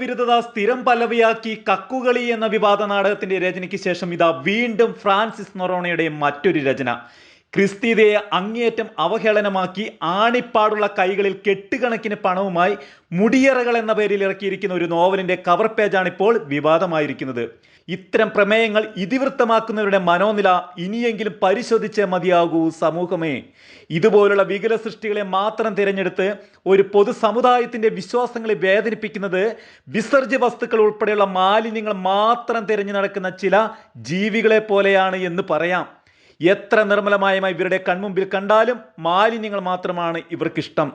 വിരുദ്ധത സ്ഥിരം പല്ലവിയാക്കി കക്കുകളി എന്ന വിവാദ നാടകത്തിന്റെ രചനയ്ക്ക് ശേഷം ഇതാ വീണ്ടും ഫ്രാൻസിസ് നൊറോണയുടെ മറ്റൊരു രചന. ക്രിസ്തീയതയെ അങ്ങേയറ്റം അവഹേളനമാക്കി ആണിപ്പാടുള്ള കൈകളിൽ കെട്ടുകണക്കിന് പണവുമായി മുടിയറകൾ എന്ന പേരിൽ ഇറക്കിയിരിക്കുന്ന ഒരു നോവലിന്റെ കവർ പേജാണ് ഇപ്പോൾ വിവാദമായിരിക്കുന്നത്. ഇത്തരം പ്രമേയങ്ങൾ ഇതിവൃത്തമാക്കുന്നവരുടെ മനോനില ഇനിയെങ്കിലും പരിശോധിച്ചേ മതിയാകൂ സമൂഹമേ. ഇതുപോലുള്ള വികല സൃഷ്ടികളെ മാത്രം തിരഞ്ഞെടുത്ത് ഒരു പൊതുസമുദായത്തിന്റെ വിശ്വാസങ്ങളെ വേദനിപ്പിക്കുന്നത് വിസർജ്യ വസ്തുക്കൾ ഉൾപ്പെടെയുള്ള മാലിന്യങ്ങൾ മാത്രം തിരഞ്ഞു നടക്കുന്ന ചില ജീവികളെ പോലെയാണ് എന്ന് പറയാം. എത്ര നിർമ്മലമായമായി ഇവരുടെ കൺമുമ്പിൽ കണ്ടാലും മാലിന്യങ്ങൾ മാത്രമാണ് ഇവർക്കിഷ്ടം.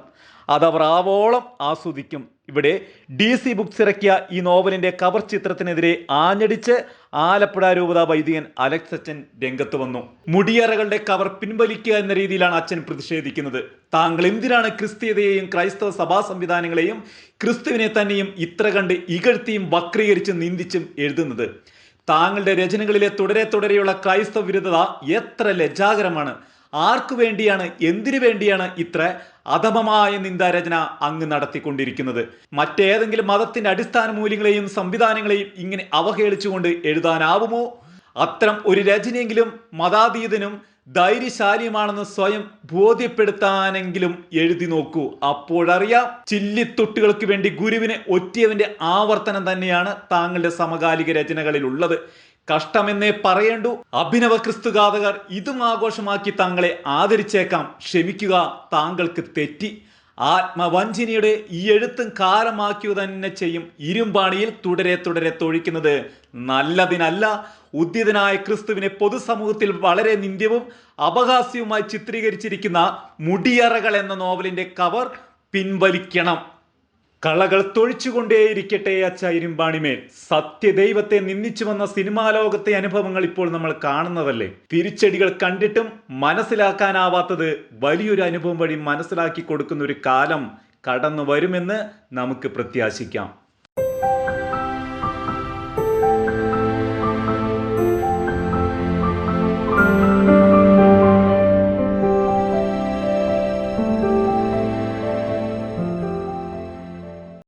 അതവർ ആവോളം ആസ്വദിക്കും. ഇവിടെ ഡി സി ബുക്സ് ഇറക്കിയ ഈ നോവലിന്റെ കവർ ചിത്രത്തിനെതിരെ ആഞ്ഞടിച്ച് ആലപ്പുഴ രൂപത വൈദികൻ അലക്സ് അച്ഛൻ രംഗത്ത് വന്നു. മുടിയറകളുടെ കവർ പിൻവലിക്കുക എന്ന രീതിയിലാണ് അച്ഛൻ പ്രതിഷേധിക്കുന്നത്. താങ്കൾ എന്തിനാണ് ക്രിസ്തീയതയെയും ക്രൈസ്തവ സഭാ സംവിധാനങ്ങളെയും ക്രിസ്തുവിനെ തന്നെയും ഇത്ര കണ്ട് ഇകഴ്ത്തിയും വക്രീകരിച്ചും നിന്ദിച്ചും എഴുതുന്നത്? താങ്കളുടെ രചനകളിലെ തുടരെ തുടരെയുള്ള ക്രൈസ്തവ വിരുദ്ധത എത്ര ലജ്ജാകരമാണ്. ആർക്കു വേണ്ടിയാണ് എന്തിനു വേണ്ടിയാണ് ഇത്ര അധമമായ നിന്ദാരചന അങ്ങ് നടത്തിക്കൊണ്ടിരിക്കുന്നത്? മറ്റേതെങ്കിലും മതത്തിന്റെ അടിസ്ഥാന മൂല്യങ്ങളെയും സംവിധാനങ്ങളെയും ഇങ്ങനെ അവഹേളിച്ചുകൊണ്ട് എഴുതാനാവുമോ? അത്തരം ഒരു രചനയെങ്കിലും മതാതീതനും ധൈര്യശാലിയുമാണെന്ന് സ്വയം ബോധ്യപ്പെടുത്താനെങ്കിലും എഴുതി നോക്കൂ. അപ്പോഴറിയാം ചില്ലിത്തൊട്ടുകൾക്ക് വേണ്ടി ഗുരുവിനെ ഒറ്റിയവന്റെ ആവർത്തനം തന്നെയാണ് താങ്കളുടെ സമകാലിക രചനകളിൽ ഉള്ളത് കഷ്ടമെന്നേ പറയേണ്ടു. അഭിനവ ക്രിസ്തുഘാതകർ ഇതും ആഘോഷമാക്കി താങ്കളെ ആദരിച്ചേക്കാം. ക്ഷമിക്കുക താങ്കൾക്ക് തെറ്റി. ആത്മവഞ്ചനയുടെ ഈ എഴുത്തും കാലമാക്കുക തന്നെ ചെയ്യും ഇരുമ്പാണിയിൽ തുടരെ തുടരെ തൊഴിക്കുന്നത്. നല്ലതിനല്ല ഉദ്യതനായ ക്രിസ്തുവിനെ പൊതുസമൂഹത്തിൽ വളരെ നിന്ദ്യവും അപഹാസ്യവുമായി ചിത്രീകരിച്ചിരിക്കുന്ന മുടിയറകൾ എന്ന നോവലിന്റെ കവർ പിൻവലിക്കണം. കളകൾ തൊഴിച്ചുകൊണ്ടേയിരിക്കട്ടെ അച്ഛ ഇരുമ്പാണിമേൽ. സത്യദൈവത്തെ നിന്ദിച്ചു വന്ന സിനിമാ ലോകത്തെ അനുഭവങ്ങൾ ഇപ്പോൾ നമ്മൾ കാണുന്നതല്ലേ? തിരിച്ചടികൾ കണ്ടിട്ടും മനസ്സിലാക്കാനാവാത്തത് വലിയൊരു അനുഭവം വഴി മനസ്സിലാക്കി കൊടുക്കുന്ന ഒരു കാലം കടന്നു വരുമെന്ന് നമുക്ക് പ്രത്യാശിക്കാം.